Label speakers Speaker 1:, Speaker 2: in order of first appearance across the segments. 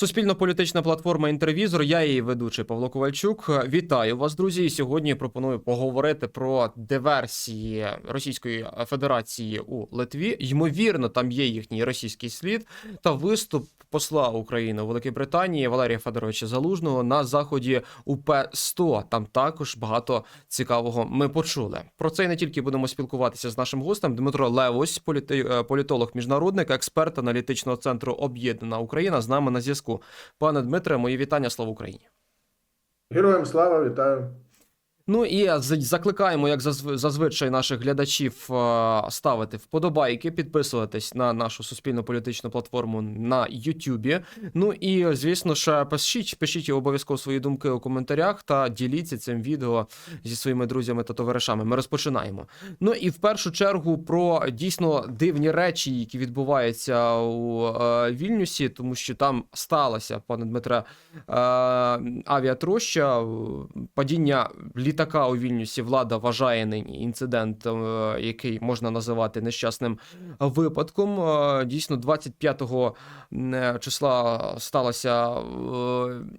Speaker 1: Суспільно-політична платформа Інтервізор. Я її ведучий Павло Ковальчук. Вітаю вас, друзі. І сьогодні пропоную поговорити про диверсії Російської Федерації у Литві. Ймовірно, там є їхній російський слід та виступ посла України у Великій Британії Валерія Федоровича Залужного на заході УП 100 Там також багато цікавого ми почули. Про це і не тільки будемо спілкуватися з нашим гостем Дмитро Левось, політи- е, політолог, міжнародник, експерт аналітичного центру Об'єднана Україна. З нами на зв'язку. Пане Дмитре, мої вітання. Слава Україні.
Speaker 2: Героям слава, вітаю.
Speaker 1: Ну і закликаємо, як зазв- зазвичай, наших глядачів е, ставити вподобайки, підписуватись на нашу суспільну політичну платформу на Ютубі. Ну і звісно ж, пишіть, пишіть обов'язково свої думки у коментарях та діліться цим відео зі своїми друзями та товаришами. Ми розпочинаємо. Ну і в першу чергу про дійсно дивні речі, які відбуваються у е, Вільнюсі, тому що там сталося, пане Дмитре, е, авіатроща, е, падіння літака у Вільнюсі. Влада вважає нині інцидент, е, який можна називати нещасним випадком. Е, Дійсно, 25 е, числа сталася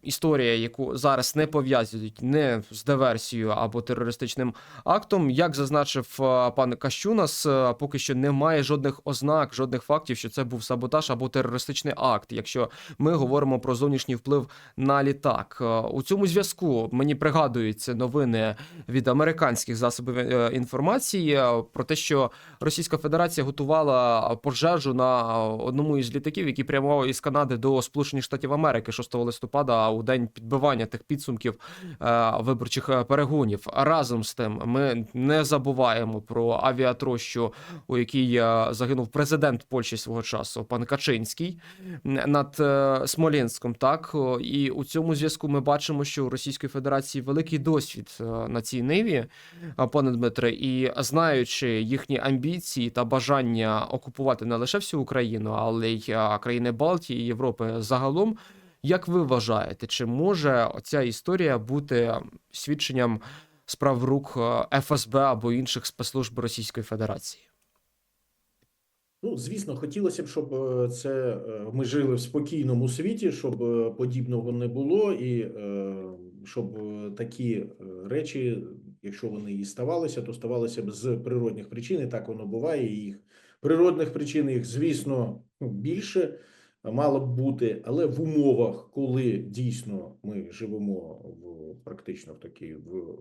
Speaker 1: історія, яку зараз не пов'язують не з диверсією або терористичним актом. Як зазначив пан Кащунас, поки що немає жодних ознак, жодних фактів, що це був саботаж або терористичний акт. Якщо ми говоримо про зовнішній вплив на літак, у цьому зв'язку мені пригадуються новини від американських засобів е, інформації е, про те, що Російська Федерація готувала пожежу на одному із літаків, який прямував із Канади до Сполучених Штатів Америки 6 листопада у день підбивання тих підсумків е, виборчих е, перегонів. Разом з тим, ми не забуваємо про авіатрощу, у якій е, загинув президент Польщі свого часу, пан Качинський над е, Смолінськом. Так і у цьому зв'язку ми бачимо, що у Російської Федерації великий досвід е, на цій ниві, пане Дмитре, і знаючи їхні амбіції та бажання окупувати не лише всю Україну, але й країни Балтії і Європи загалом. Як ви вважаєте, чи може ця історія бути свідченням справ рук ФСБ або інших спецслужб Російської Федерації?
Speaker 2: Ну, звісно, хотілося б, щоб е, це е, ми жили в спокійному світі, щоб е, подібного не було, і щоб такі речі, якщо вони і ставалися, то ставалися б з природних причин. І так воно буває. І їх природних причин їх, звісно, більше мало б бути, але в умовах, коли дійсно ми живемо в практично в такій в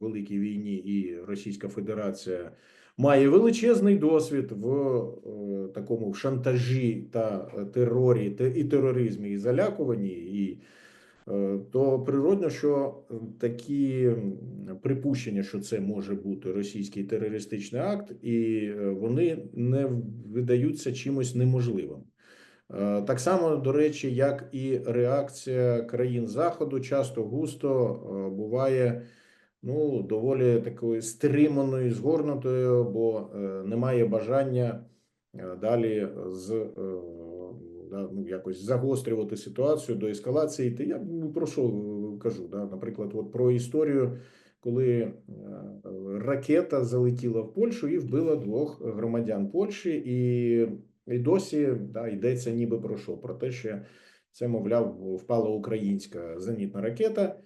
Speaker 2: великій війні, і Російська Федерація має величезний досвід в е, такому шантажі та е, терорі те- і тероризмі, і залякуванні, і е, то природно, що такі припущення, що це може бути російський терористичний акт, і вони не видаються чимось неможливим. Так само, до речі, як і реакція країн Заходу, часто густо буває ну, доволі такою стриманою, згорнутою, бо е, немає бажання е, далі з е, да, ну, якось загострювати ситуацію до ескалації. йти. Я ну, про що кажу? Да? Наприклад, от про історію, коли ракета залетіла в Польщу і вбила двох громадян Польщі, і, і досі да, йдеться ніби про що? Про те, що це, мовляв, впала українська зенітна ракета.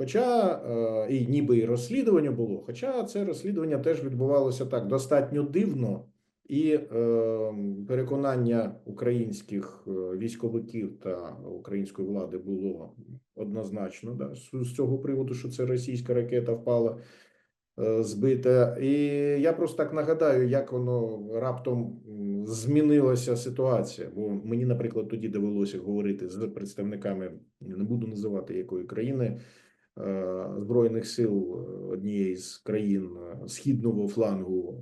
Speaker 2: Хоча е, і ніби і розслідування було, хоча це розслідування теж відбувалося так достатньо дивно, і е, переконання українських е, військовиків та української влади було однозначно да, з, цього приводу, що це російська ракета впала збита. І я просто так нагадаю, як воно раптом змінилася ситуація. Бо мені, наприклад, тоді довелося говорити з представниками, не буду називати якої країни збройних сил е, однієї з країн е, східного флангу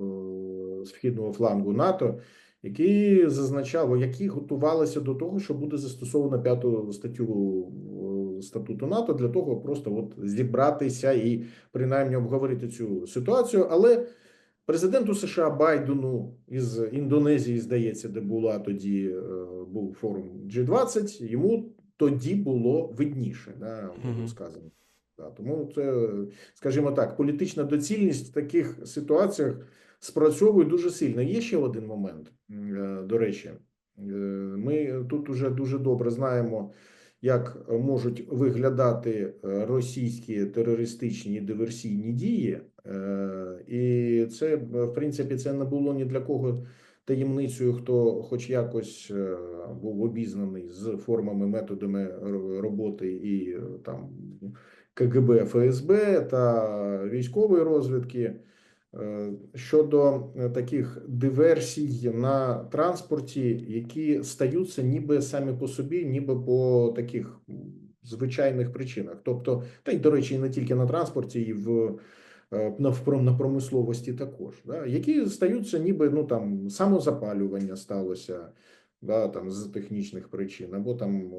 Speaker 2: е, східного флангу НАТО, які зазначали, які готувалися до того, що буде застосована п'яту статтю е, статуту НАТО для того, просто от зібратися і принаймні обговорити цю ситуацію, але. Президенту США Байдену із Індонезії, здається, де була тоді е, був форум G20, йому тоді було видніше, да, було сказано. Да, тому це, скажімо так, політична доцільність в таких ситуаціях спрацьовує дуже сильно. Є ще один момент, е, до речі, Е, Ми тут уже дуже добре знаємо, як можуть виглядати е, російські терористичні і диверсійні дії, і це в принципі це не було ні для кого таємницею, хто хоч якось е, був обізнаний з формами, методами роботи і е, там КГБ, ФСБ та військової розвідки. Е, Щодо таких диверсій на транспорті, які стаються ніби самі по собі, ніби по таких звичайних причинах. Тобто, та й до речі, не тільки на транспорті, і в на, на промисловості також, да, які стаються, ніби ну там самозапалювання сталося. Да, там з технічних причин, або там,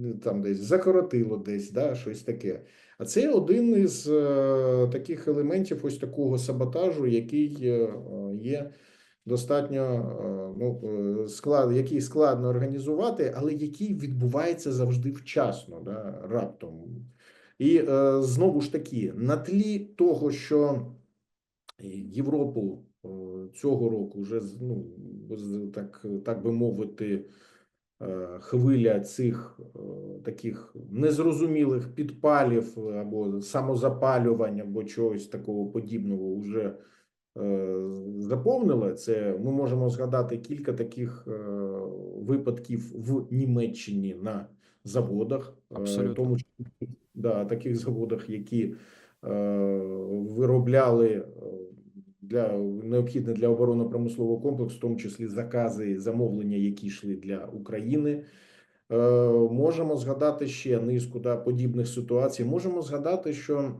Speaker 2: е, там десь закоротило десь, да, щось таке. А це один із е, таких елементів ось такого саботажу, який е, є достатньо е, ну, е, склад, який складно організувати, але який відбувається завжди вчасно, да, раптом. І е, знову ж таки, на тлі того, що Європу е, цього року вже ну, так, так би мовити, е, хвиля цих таких незрозумілих підпалів або самозапалювань, або чогось такого подібного вже заповнила. Це ми можемо згадати кілька таких випадків в Німеччині на заводах,
Speaker 1: Абсолютно.
Speaker 2: тому числі, да, таких заводах, які е, виробляли е, для необхідне для оборонно-промислового комплексу, в тому числі закази, замовлення, які йшли для України. Е, Можемо згадати ще низку да, подібних ситуацій. Можемо згадати, що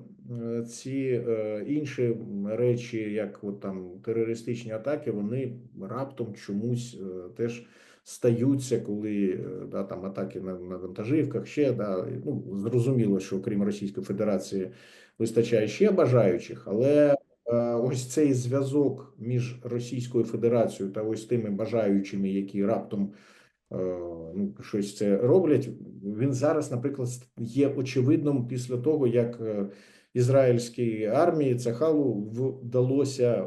Speaker 2: ці інші речі, як от там терористичні атаки, вони раптом чомусь теж стаються, коли е, да, там атаки на, на вантажівках ще да, ну зрозуміло, що крім Російської Федерації вистачає ще бажаючих, але е, ось цей зв'язок між Російською Федерацією та ось тими бажаючими, які раптом е, ну, щось це роблять. Він зараз, наприклад, є очевидним після того, як ізраїльській армії Цахалу вдалося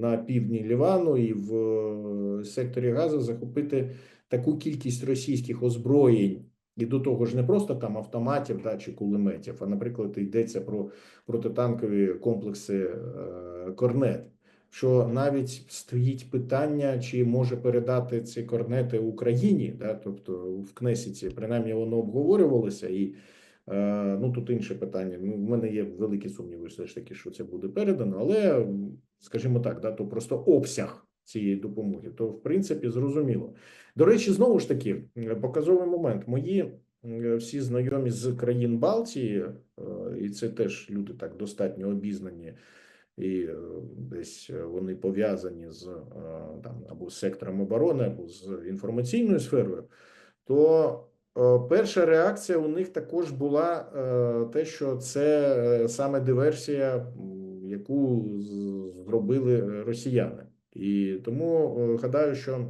Speaker 2: на півдні Лівану і в е, секторі Газу захопити таку кількість російських озброєнь. І до того ж не просто там автоматів да, чи кулеметів, а, наприклад, йдеться про протитанкові комплекси е, Корнет що навіть стоїть питання, чи може передати ці корнети Україні, да, тобто в Кнесіці, принаймні воно обговорювалося, і е, ну тут інше питання. Ну, в мене є великі сумніви, все ж таки, що це буде передано, але скажімо так, да, то просто обсяг цієї допомоги, то в принципі зрозуміло. До речі, знову ж таки, е, показовий момент. Мої е, всі знайомі з країн Балтії, е, і це теж люди так достатньо обізнані і десь вони пов'язані з там або з сектором оборони, або з інформаційною сферою, то перша реакція у них також була те, що це саме диверсія, яку зробили росіяни, і тому е, гадаю, що.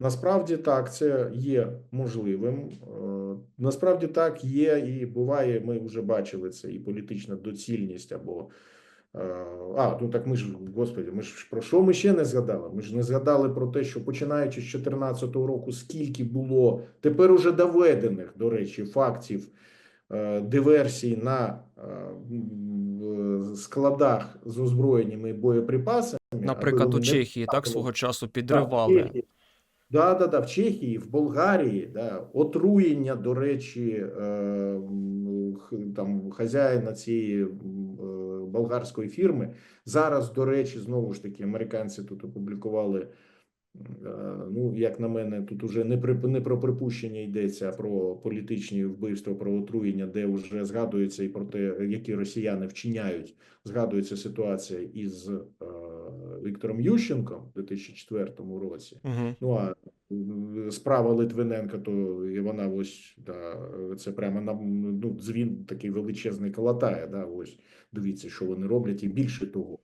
Speaker 2: Насправді так, це є можливим. Е, Насправді так є, і буває. Ми вже бачили це і політична доцільність або Е, А, ну так ми ж, господи, ми ж про що ми ще не згадали? Ми ж не згадали про те, що починаючи з 2014 року, скільки було тепер уже доведених, до речі, фактів е, диверсій на е, складах з озброєннями і боєприпасами.
Speaker 1: Наприклад, у Чехії так свого часу підривали.
Speaker 2: Да, да, да, в Чехії, в Болгарії, да, отруєння, до речі, е, там хазяїна цієї е, болгарської фірми. Зараз, до речі, знову ж таки, американці тут опублікували. Е, Ну, як на мене, тут уже не при не про припущення йдеться, а про політичні вбивства, про отруєння, де вже згадується і про те, які росіяни вчиняють. Згадується ситуація із е, Віктором Ющенком у 2004 році.
Speaker 1: Угу.
Speaker 2: Ну а справа Литвиненка, то і вона ось да, це прямо на ну, дзвін такий величезний колотає. Да, ось дивіться, що вони роблять, і більше того,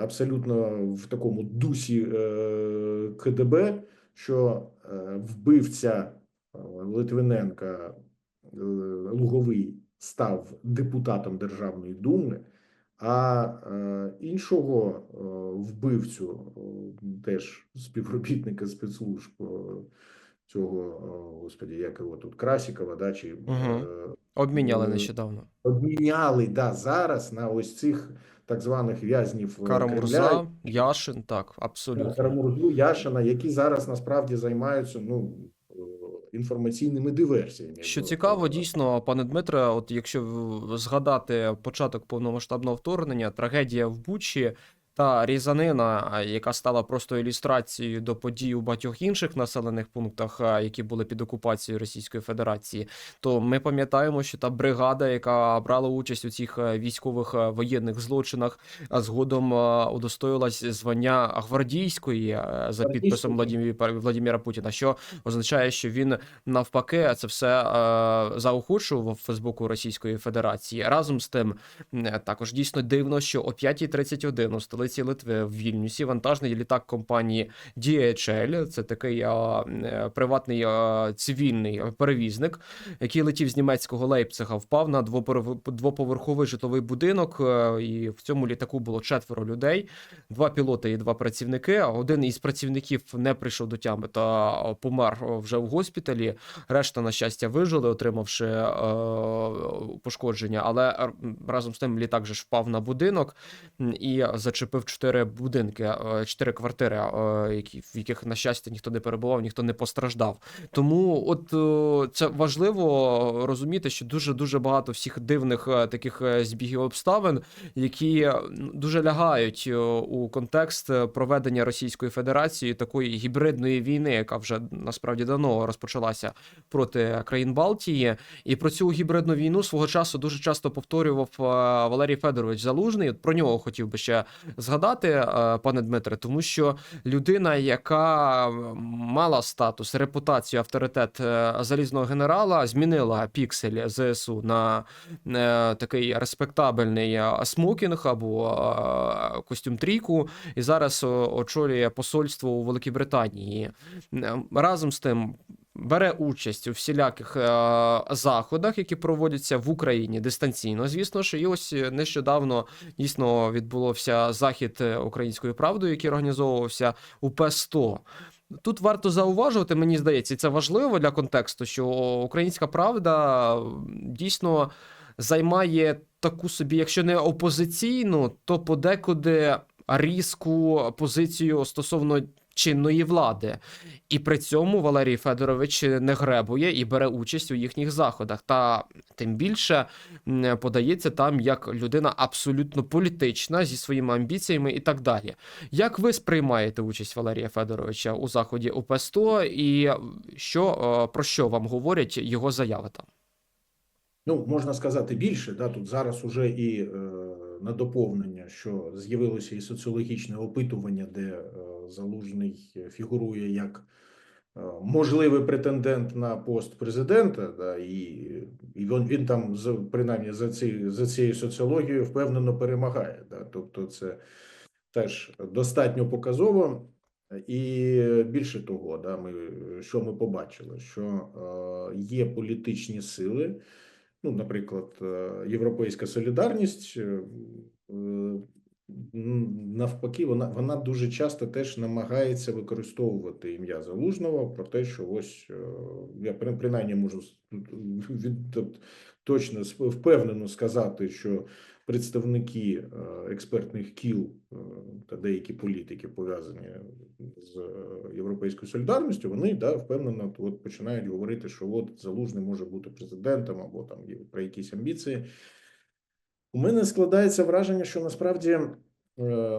Speaker 2: абсолютно в такому дусі е, КДБ, що е, вбивця е, Литвиненка е, Луговий став депутатом Державної думи. А е, іншого е, вбивцю, е, теж співробітника спецслужб е, цього, е, господі, як його тут Красікова, да, чи е,
Speaker 1: Обміняли
Speaker 2: Е,
Speaker 1: нещодавно.
Speaker 2: обміняли да, зараз на ось цих так званих в'язнів Кремля,
Speaker 1: Карамурза, Яшин, так, абсолютно.
Speaker 2: Карамурзу, Яшина, які зараз насправді займаються ну, е, інформаційними диверсіями.
Speaker 1: Що цікаво, дійсно, пане Дмитре, от якщо згадати початок повномасштабного вторгнення, трагедія в Бучі та різанина, яка стала просто ілюстрацією до подій у багатьох інших населених пунктах, які були під окупацією Російської Федерації, то ми пам'ятаємо, що та бригада, яка брала участь у цих е, військових е, воєнних злочинах, згодом е, удостоїлась звання гвардійської за підписом Владіміра, Путіна, що означає, що він навпаки це все заохочував Фейсбуку Російської Федерації. Разом з тим, також дійсно дивно, що о 5.31 у столиці Литви в Вільнюсі вантажний літак компанії DHL, це такий е, е, приватний е, цивільний перевізник, який летів з німецького Лейпцига, впав на двоповерх- двоповерховий житловий будинок, е, і в цьому літаку було четверо людей, два пілоти і два працівники. Один із працівників не прийшов до тями та е, помер е, вже в госпіталі. Решта, на щастя, вижили, отримавши е, пошкодження. Але е, разом з тим літак же ж впав на будинок і зачепив чотири будинки, е, чотири квартири, е, які, в яких, на щастя, ніхто не перебував, ніхто не постраждав. Тому от е, це важливо розуміти, що дуже дуже багато всіх дивних таких збігів обставин, які ну, дуже лягають у контекст проведення Російської Федерації такої гібридної війни, яка вже насправді давно розпочалася проти країн Балтії. І про цю гібридну війну свого часу дуже часто повторював Валерій Федорович Залужний. Про нього хотів би ще згадати, е, пане Дмитре, тому що людина, яка мала статус, репутацію, авторитет е, залізного генерала, змінила піксель ЗСУ на е, такий респектабельний смокінг або костюм трійку, і зараз очолює посольство у Великій Британії. Разом з тим. Бере участь у всіляких е, заходах, які проводяться в Україні дистанційно, звісно ж. І ось е, нещодавно дійсно відбулося захід е, української правди, який організовувався у П100. Тут варто зауважувати, мені здається, це важливо для контексту, що українська правда дійсно займає таку собі, якщо не опозиційну, то подекуди різку позицію стосовно чинної влади. І при цьому Валерій Федорович не гребує і бере участь у їхніх заходах. Та тим більше подається там як людина абсолютно політична зі своїми амбіціями і так далі. Як ви сприймаєте участь Валерія Федоровича у заході УП-100 і що е, про що вам говорять його заяви там?
Speaker 2: Ну, можна сказати більше. Да, тут зараз уже і е, на доповнення, що з'явилося і соціологічне опитування, де е, залужний фігурує як е, можливий претендент на пост президента, да, і, і він, він там принаймні за ці за цією соціологією впевнено перемагає. Да, тобто, це теж достатньо показово. І більше того, да, ми що ми побачили, що е, є політичні сили. Ну, наприклад, е, Європейська солідарність, е, е, навпаки, вона, вона дуже часто теж намагається використовувати ім'я Залужного про те, що ось я при- принаймні можу від, точно впевнено сказати, що представники е, експертних кіл е, та деякі політики пов'язані з е, європейською солідарністю, вони да впевнено от починають говорити, що от залужний може бути президентом або там про якісь амбіції. У мене складається враження, що насправді,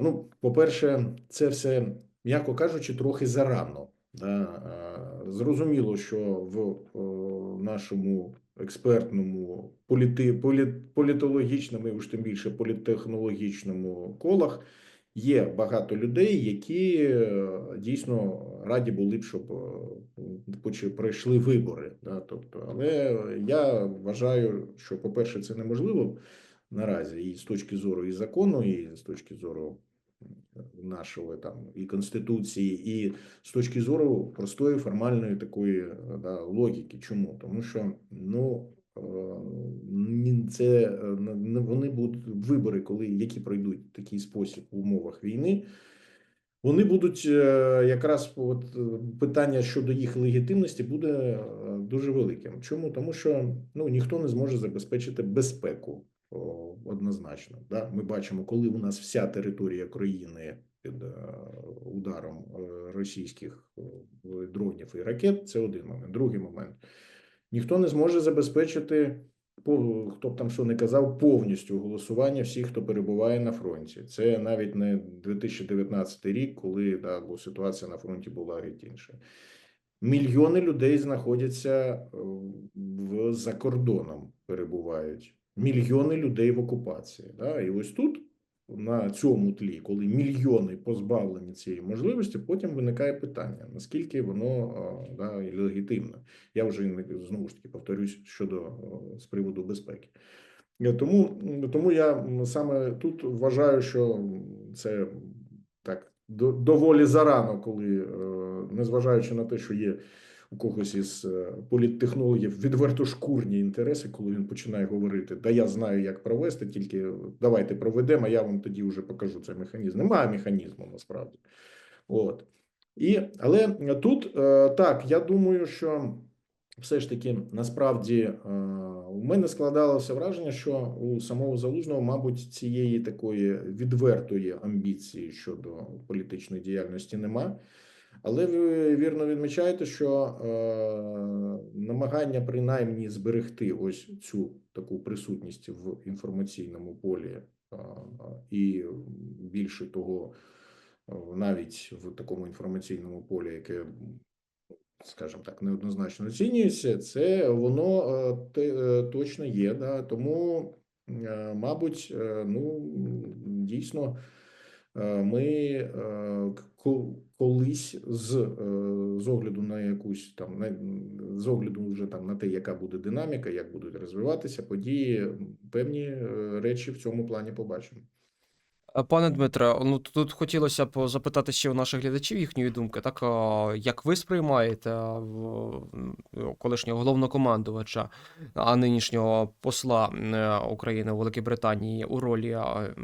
Speaker 2: ну, по-перше, це все, м'яко кажучи, трохи зарано. Да? Зрозуміло, що в нашому експертному політи, полі, політологічному, і уж тим більше політтехнологічному колах є багато людей, які е, дійсно раді були б, щоб е, пройшли вибори. Да? Тобто, але я вважаю, що, по-перше, це неможливо наразі і з точки зору і закону, і з точки зору нашого там і конституції, і з точки зору простої формальної такої да, логіки. Чому? Тому що ну е, це е, вони будуть вибори, коли які пройдуть в такий спосіб в умовах війни. Вони будуть е, якраз от е, питання щодо їх легітимності буде е, дуже великим. Чому? Тому що ну ніхто не зможе забезпечити безпеку однозначно. Да? Ми бачимо, коли у нас вся територія країни під е, ударом е, російських е, дронів і ракет. Це один момент. Другий момент. Ніхто не зможе забезпечити, хто б там що не казав, повністю голосування всіх, хто перебуває на фронті. Це навіть не 2019 рік, коли да, бо ситуація на фронті була геть інша. Мільйони людей знаходяться в за кордоном, перебувають. Мільйони людей в окупації. Да? І ось тут, на цьому тлі, коли мільйони позбавлені цієї можливості, потім виникає питання: наскільки воно да, легітимно. Я вже знову ж таки повторюсь щодо з приводу безпеки. Е, Тому, тому я саме тут вважаю, що це так доволі зарано, коли, е, незважаючи на те, що є когось із е, політтехнологів відверто шкурні інтереси, коли він починає говорити: Да я знаю, як провести, тільки давайте проведемо, а я вам тоді вже покажу цей механізм. Немає механізму насправді. От. І, але тут е, так, я думаю, що все ж таки насправді е, у мене складалося враження, що у самого залужного, мабуть, цієї такої відвертої амбіції щодо політичної діяльності нема. Але ви вірно відмічаєте, що е, намагання принаймні зберегти ось цю таку присутність в інформаційному полі, е, і більше того, е, навіть в такому інформаційному полі, яке скажімо так, неоднозначно оцінюється, це воно е, те- е, точно є. Да? Тому, мабуть, ну дійсно, ми е, колись з, е, з огляду на якусь там на, з огляду вже там на те, яка буде динаміка, як будуть розвиватися події, певні е, речі в цьому плані побачимо.
Speaker 1: Е, Пане Дмитре, ну тут хотілося б запитати ще у наших глядачів їхньої думки. Так як ви сприймаєте колишнього головнокомандувача, а нинішнього посла е, України у Великій Британії у ролі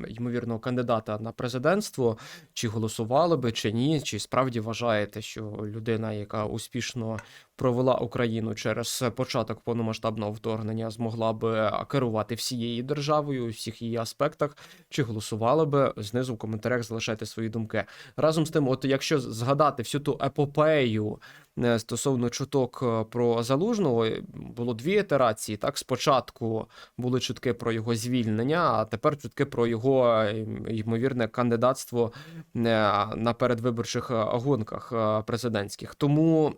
Speaker 1: ймовірного кандидата на президентство? Чи голосували би, чи ні? Чи справді вважаєте, що людина, яка успішно провела Україну через початок повномасштабного вторгнення, змогла би керувати всією державою у всіх її аспектах? чи голосували би знизу в коментарях залишайте свої думки. Разом з тим, от якщо згадати всю ту епопею е, стосовно чуток е, про залужного, е, було дві ітерації. Так, спочатку були чутки про його звільнення, а тепер чутки про його ймовірне кандидатство на передвиборчих гонках президентських. Тому,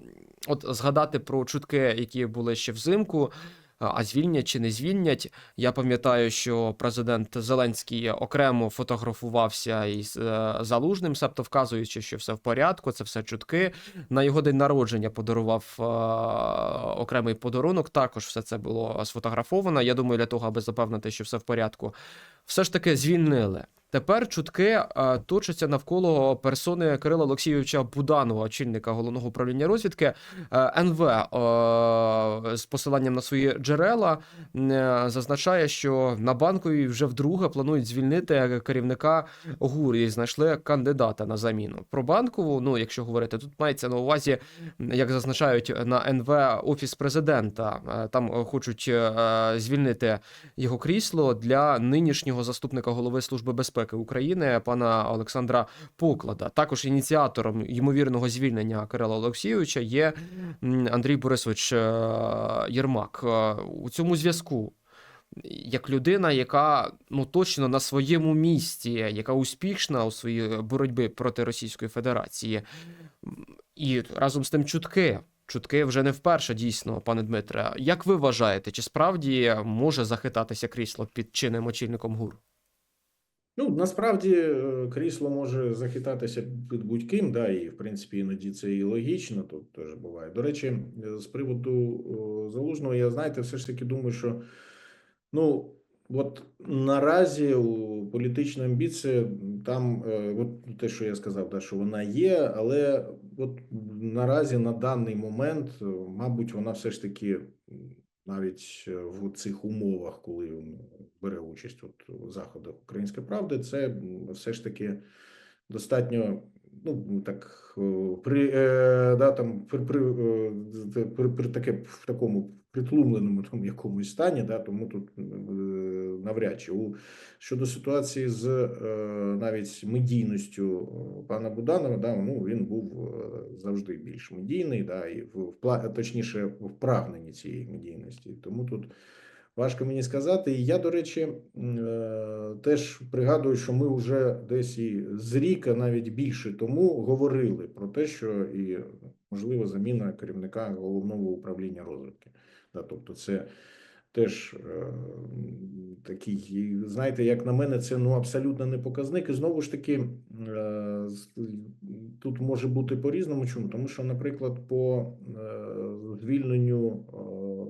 Speaker 1: от згадати про чутки, які були ще взимку. А звільнять чи не звільнять? Я пам'ятаю, що президент Зеленський окремо фотографувався із е, залужним, себто вказуючи, що все в порядку, це все чутки. На його день народження подарував е, окремий подарунок. Також все це було сфотографовано. Я думаю, для того, аби запевнити, що все в порядку, все ж таки звільнили. Тепер чутки е, точаться навколо персони Кирила Олексійовича Буданова, очільника головного управління розвідки Е, НВ е, з посиланням на свої джерела е, зазначає, що на банковій вже вдруге планують звільнити керівника ГУР і знайшли кандидата на заміну. Про банкову, ну якщо говорити, тут мається на увазі, як зазначають на НВ офіс президента. Там хочуть е, звільнити його крісло для нинішнього заступника голови служби безпеки України пана Олександра Поклада. Також ініціатором ймовірного звільнення Кирила Олексійовича є Андрій Борисович е, Єрмак. Е, У цьому зв'язку. Як людина, яка ну точно на своєму місці, яка успішна у своїй боротьбі проти Російської Федерації, і разом з тим чутки. Чутки вже не вперше дійсно, пане Дмитре. Як ви вважаєте, чи справді може захитатися крісло під чинним очільником ГУР?
Speaker 2: Ну, насправді е, крісло може захитатися під будь-ким, да, і в принципі іноді це і логічно, тут теж буває. До речі, е, з приводу залужного, я знаєте, все ж таки думаю, що ну от наразі у політична амбіція там, е, от те, що я сказав, да, що вона є, але от наразі на даний момент, е, мабуть, вона все ж таки навіть е, в цих умовах, коли бере участь от у заходах Української правди, це все ж таки достатньо. Ну так е, при е, да там при, при, е, при, при таке в такому притлумленому там якомусь стані, да тому тут навряд чи у щодо ситуації з навіть медійністю пана Буданова, да ну він був завжди більш медійний, да і в точніше в прагненні цієї медійності. Тому тут Важко мені сказати. І я, до речі, е, теж пригадую, що ми вже десь і з ріка, навіть більше тому, говорили про те, що і можливо заміна керівника головного управління розвитки. Тобто, це теж е, такий, знаєте, як на мене, це ну абсолютно не показник. І знову ж таки, е, тут може бути по-різному. Чому? Тому що, наприклад, по е, звільненню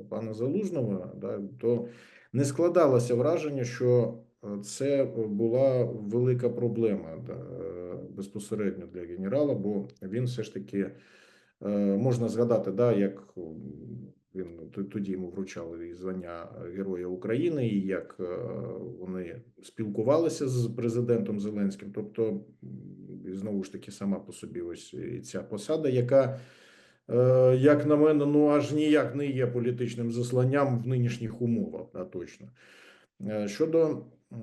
Speaker 2: пана Залужного, да, то не складалося враження, що це була велика проблема да, безпосередньо для генерала, бо він все ж таки можна згадати, да, як він тоді йому вручали і звання Героя України, і як е, вони спілкувалися з президентом Зеленським. Тобто, знову ж таки, сама по собі ось ця посада, яка, е, як на мене, ну аж ніяк не є політичним засланням в нинішніх умовах, да, точно. Е, Щодо е,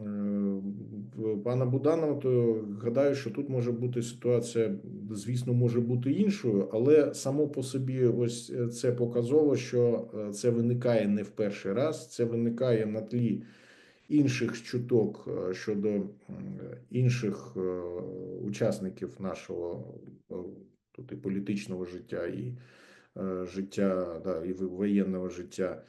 Speaker 2: пана Буданова, то гадаю, що тут може бути ситуація, звісно, може бути іншою, але само по собі, ось е, це показово, що е, це виникає не в перший раз, це виникає на тлі інших чуток е, щодо інших учасників нашого тут і політичного життя, і життя, да, і воєнного життя.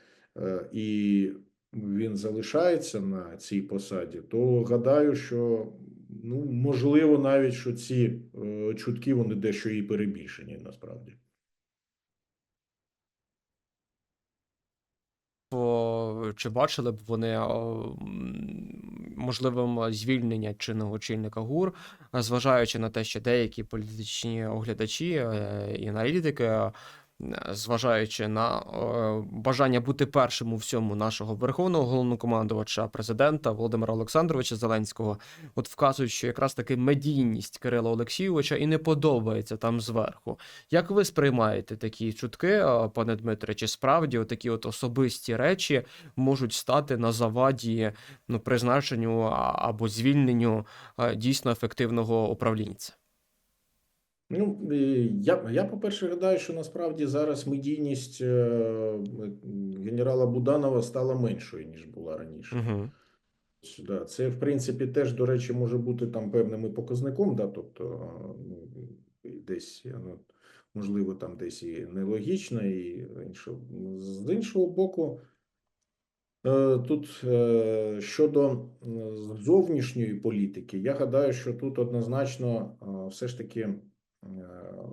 Speaker 2: І він залишається на цій посаді, то гадаю, що ну можливо навіть що ці е, чутки вони дещо і перебільшені насправді.
Speaker 1: Чи бачили б вони можливим звільнення чинного очільника ГУР, зважаючи на те, що деякі політичні оглядачі е, і аналітики, зважаючи на е, бажання бути першим у всьому нашого верховного головнокомандувача, президента Володимира Олександровича Зеленського, от вказують, що якраз таки медійність Кирила Олексійовича і не подобається там зверху. Як ви сприймаєте такі чутки, е, пане Дмитре? Чи справді такі от особисті речі можуть стати на заваді ну, призначенню або звільненню е, дійсно ефективного управлінця?
Speaker 2: Ну, я, я по-перше, гадаю, що насправді зараз медійність е, генерала Буданова стала меншою, ніж була раніше.
Speaker 1: Угу.
Speaker 2: Да, це, в принципі, теж, до речі, може бути там певним і показником, да, тобто ну, десь, ну, можливо, там десь і нелогічно, і інше. З іншого боку, е, тут е, щодо зовнішньої політики, я гадаю, що тут однозначно все ж таки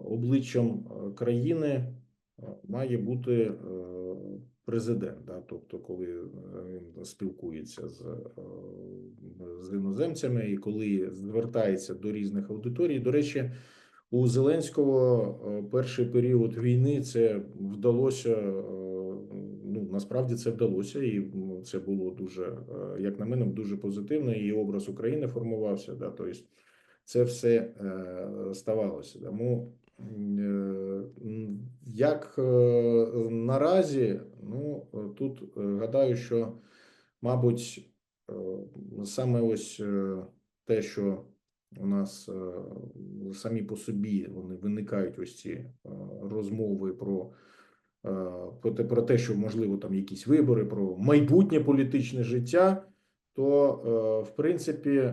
Speaker 2: обличчям е, країни е, має бути е, президент. Да? Тобто, коли е, він спілкується з, е, з іноземцями і коли звертається до різних аудиторій. До речі, у Зеленського е, перший період війни це вдалося. е, Ну насправді це вдалося, і це було дуже, е, як на мене, дуже позитивно. І образ України формувався. Да, тобто це все е, ставалося. Тому е, як е, наразі, ну тут гадаю, що, мабуть, саме ось те, що у нас самі по собі вони виникають ось ці розмови про, про те, про те, що можливо там якісь вибори, про майбутнє політичне життя, то в принципі.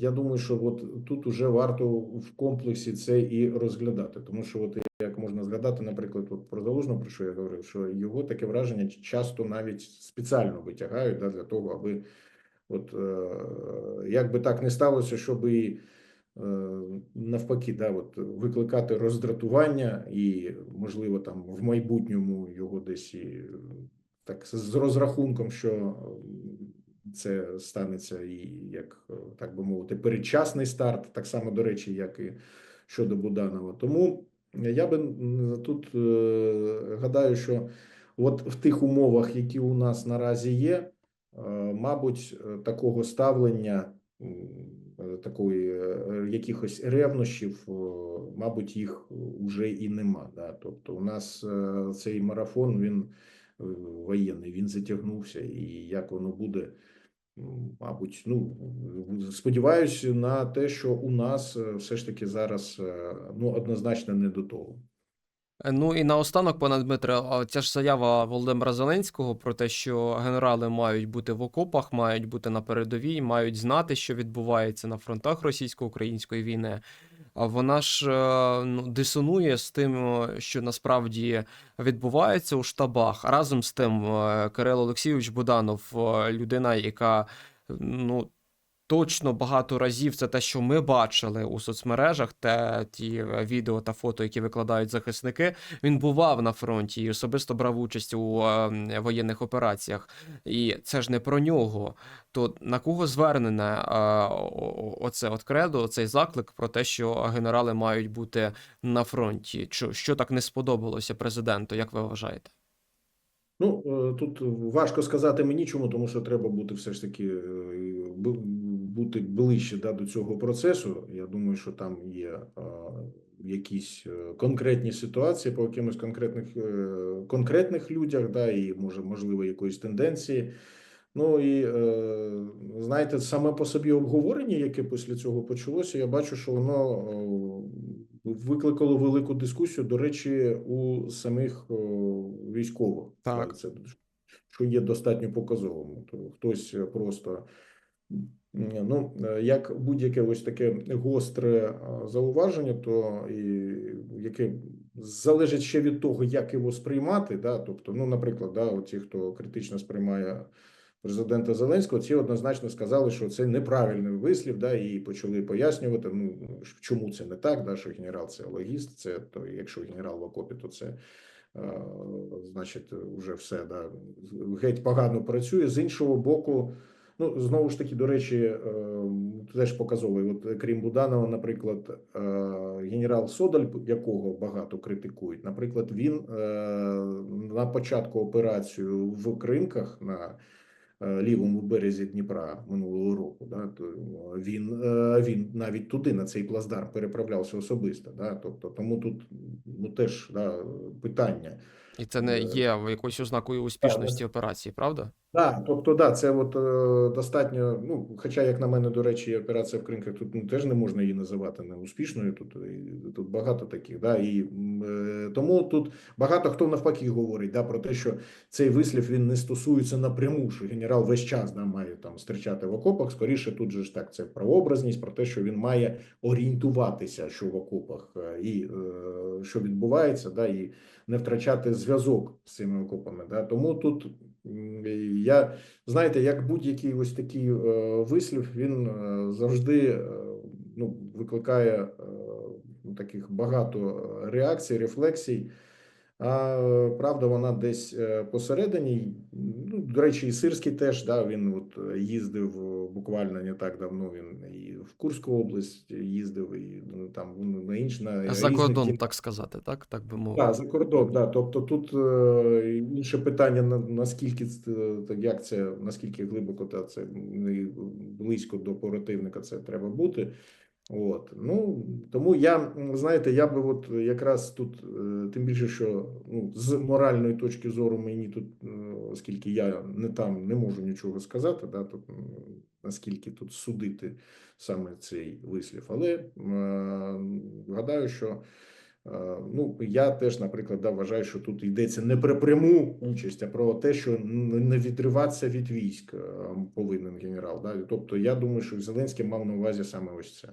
Speaker 2: Я думаю, що от тут уже варто в комплексі це і розглядати, тому що от як можна згадати, наприклад, от про Залужного, про що я говорив, що його таке враження часто навіть спеціально витягають да, для того, аби от е, як би так не сталося, щоб і е, навпаки, да, от викликати роздратування і, можливо, там в майбутньому його десь і так з розрахунком, що це станеться і як е, так би мовити, передчасний старт, так само до речі, як і щодо Буданова. Тому я би тут е, гадаю, що от в тих умовах, які у нас наразі є, е, мабуть, такого ставлення, такої якихось ревнощів, мабуть, їх вже і нема. Да? Тобто, у нас цей марафон він воєнний, він затягнувся, і як воно буде. Мабуть, ну сподіваюся на те, що у нас е, все ж таки зараз е, ну однозначно не до того.
Speaker 1: Е, Ну і наостанок, пане Дмитре, ця ж заява Володимира Зеленського про те, що генерали мають бути в окопах, мають бути на передовій, мають знати, що відбувається на фронтах російсько-української війни. А вона ж е, ну, дисонує з тим, е, що насправді відбувається у штабах. Разом з тим, Кирило Олексійович Буданов, людина, яка ну. Точно багато разів це те, що ми бачили у соцмережах, те ті е, відео та фото, які викладають захисники. Він бував на фронті і особисто брав участь у е, воєнних операціях. І це ж не про нього. То на кого звернене е, оце от кредо, цей заклик про те, що генерали мають бути на фронті? Що, що так не сподобалося президенту, як ви вважаєте?
Speaker 2: Ну е, тут важко сказати мені чому, тому що треба бути все ж таки е, бути ближче да, до цього процесу. Я думаю, що там є е, якісь е, конкретні ситуації по якимось конкретних е, конкретних людях, да, і може можливо якоїсь тенденції. Ну і знаєте, саме по собі обговорення, яке після цього почалося, я бачу, що воно викликало велику дискусію, до речі, у самих військових.
Speaker 1: Так.
Speaker 2: Це що є достатньо показовим. То хтось просто ну, е, як будь-яке ось таке гостре е, зауваження, то і яке залежить ще від того, як його сприймати. Да? Тобто, ну, наприклад, да, ті, хто критично сприймає президента Зеленського, ці однозначно сказали, що це неправильний вислів, да, і почали пояснювати, ну чому це не так, да, що генерал це логіст, це то якщо генерал в окопі, то це. е, Значить, вже все да геть погано працює. З іншого боку, ну знову ж таки, до речі, е, теж показовий. От крім Буданова, наприклад, е, генерал Содаль, якого багато критикують, наприклад, він е, на початку операцію в Кримках на е, лівому березі Дніпра минулого року. Да, то він, е, він навіть туди на цей плацдарм переправлявся особисто. Да, тобто, тому тут ну теж да, питання.
Speaker 1: І це не
Speaker 2: Е,
Speaker 1: є якоюсь ознакою успішності операції, правда?
Speaker 2: Так, тобто, да, це от е, достатньо. Ну, хоча, як на мене, до речі, операція в Кримках тут ну, теж не можна її називати неуспішною. Тут і, тут багато таких. Да, і е, тому тут багато хто навпаки говорить да, про те, що цей вислів він не стосується напряму, що генерал весь час да, має там стрічати в окопах. Скоріше, тут же ж так, це про образність, про те, що він має орієнтуватися, що в окопах е, і е, що відбувається, да, і не втрачати зв'язок з цими окопами. Да. Тому тут я знаєте, як будь-який ось такий е, вислів, він е, завжди е, ну, викликає ну, таких багато реакцій, рефлексій. А правда, вона десь посередині. Ну, до речі, і Сирський теж да, він от їздив буквально не так давно. Він і в Курську область їздив, і ну, там ну, на інші на
Speaker 1: За кордон,
Speaker 2: кін-
Speaker 1: так сказати, так, так би мовити.
Speaker 2: так, за кордон, да. Тобто тут е, інше питання на наскільки це так, як це наскільки глибоко та це близько до противника це треба бути. От ну тому я знаєте, я би от якраз тут е, тим більше, що ну з моральної точки зору мені тут, е, оскільки я не там не можу нічого сказати, да, тут наскільки тут судити саме цей вислів, але е, гадаю, що. Е, Ну, я теж, наприклад, да, вважаю, що тут йдеться не про пряму участь, а про те, що не відриватися від військ е, повинен генерал. Да? Тобто, я думаю, що Зеленський мав на увазі саме ось це.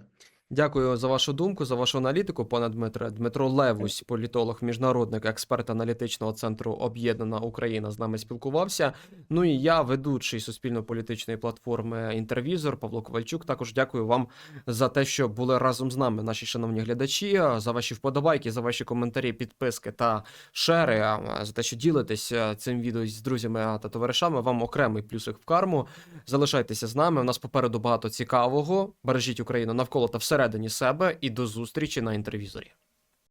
Speaker 1: Дякую за вашу думку, за вашу аналітику, пане Дмитре. Дмитро Левусь, політолог, міжнародник, експерт аналітичного центру Об'єднана Україна, з нами спілкувався. Ну і я, ведучий суспільно-політичної платформи Інтервізор Павло Ковальчук. Також дякую вам за те, що були разом з нами, наші шановні глядачі, за ваші вподобайки, за ваші коментарі, підписки та шери, за те, що ділитесь е, цим відео з друзями та товаришами. Вам окремий плюсик в карму. Залишайтеся з нами. У нас попереду багато цікавого. Бережіть Україну навколо та всередині себе. І до зустрічі на інтервізорі.